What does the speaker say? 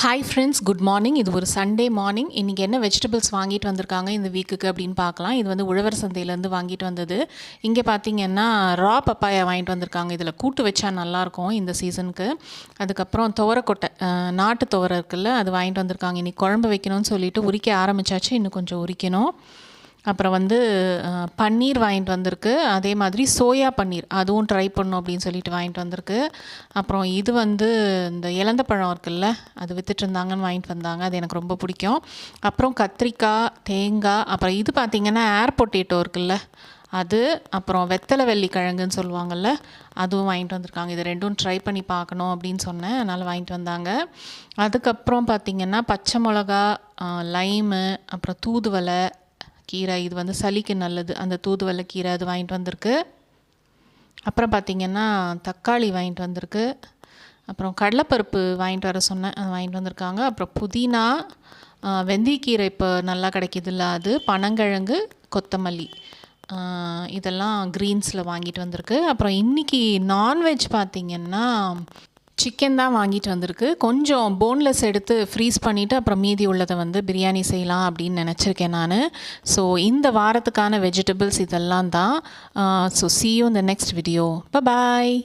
Hi friends good morning இது ஒரு Sunday morning இன்றைக்கி என்ன வெஜிடபிள்ஸ் வாங்கிட்டு வந்திருக்காங்க இந்த வீக்குக்கு அப்படின்னு பார்க்கலாம். இது வந்து உழவர் சந்தையிலேருந்து வாங்கிட்டு வந்தது. இங்கே பார்த்தீங்கன்னா ரா பப்பாயா வாங்கிட்டு வந்திருக்காங்க. இதில் கூட்டு வச்சா நல்லாயிருக்கும் இந்த சீசனுக்கு அதுக்கப்புறம் துவரக்கொட்டை நாட்டு துவர இருக்குல்ல அது வாங்கிட்டு வந்திருக்காங்க. இன்றைக்கி குழம்பு வைக்கணும்னு சொல்லிட்டு உரிக்க ஆரம்பித்தாச்சு இன்னும் கொஞ்சம் உரிக்கணும். அப்புறம் வந்து பன்னீர் வாங்கிட்டு வந்திருக்கு. அதே மாதிரி சோயா பன்னீர். அதுவும் ட்ரை பண்ணும் அப்படின்னு சொல்லிட்டு வாங்கிட்டு வந்திருக்கு. அப்புறம் இது வந்து இந்த இலந்த பழம் இருக்குல்ல அது வித்துட்ருந்தாங்கன்னு வாங்கிட்டு வந்தாங்க. அது எனக்கு ரொம்ப பிடிக்கும். அப்புறம் கத்திரிக்காய் தேங்காய் அப்புறம் இது பார்த்திங்கன்னா ஏர் பொட்டேட்டோ இருக்குல்ல அது அப்புறம் வெத்தலை வெள்ளி கிழங்குன்னு சொல்லுவாங்கள்ல அதுவும் வாங்கிட்டு வந்திருக்காங்க. இது ரெண்டும் ட்ரை பண்ணி பார்க்கணும் அப்படின்னு சொன்னேன். அதனால் வாங்கிட்டு வந்தாங்க. அதுக்கப்புறம் பார்த்திங்கன்னா பச்சை மிளகா லைமு அப்புறம் தூதுவலை கீரை இது வந்து சளிக்கு நல்லது. அந்த தூதுவளை கீரை அது வாங்கிட்டு வந்திருக்கு. அப்புறம் பார்த்திங்கன்னா தக்காளி வாங்கிட்டு வந்திருக்கு. அப்புறம் கடலைப்பருப்பு வாங்கிட்டு வர சொன்னேன். அது வாங்கிட்டு வந்திருக்காங்க. அப்புறம் புதினா வெந்தயக்கீரை இப்போ நல்லா கிடைக்கிதுல்ல அது. பனங்கிழங்கு கொத்தமல்லி. இதெல்லாம் க்ரீன்ஸில் வாங்கிட்டு வந்திருக்கு. அப்புறம் இன்றைக்கி நான்வெஜ் பார்த்திங்கன்னா சிக்கன் தான் வாங்கிட்டு வந்திருக்கு. கொஞ்சம் போன்லெஸ் எடுத்து ஃப்ரீஸ் பண்ணிவிட்டு அப்புறம் மீதி உள்ளதை வந்து பிரியாணி செய்யலாம் அப்படின்னு நினச்சிருக்கேன் நான். ஸோ இந்த வாரத்துக்கான வெஜிடபிள்ஸ் இதெல்லாம் தான். ஸோ see யூ இந்த நெக்ஸ்ட் வீடியோ பாய்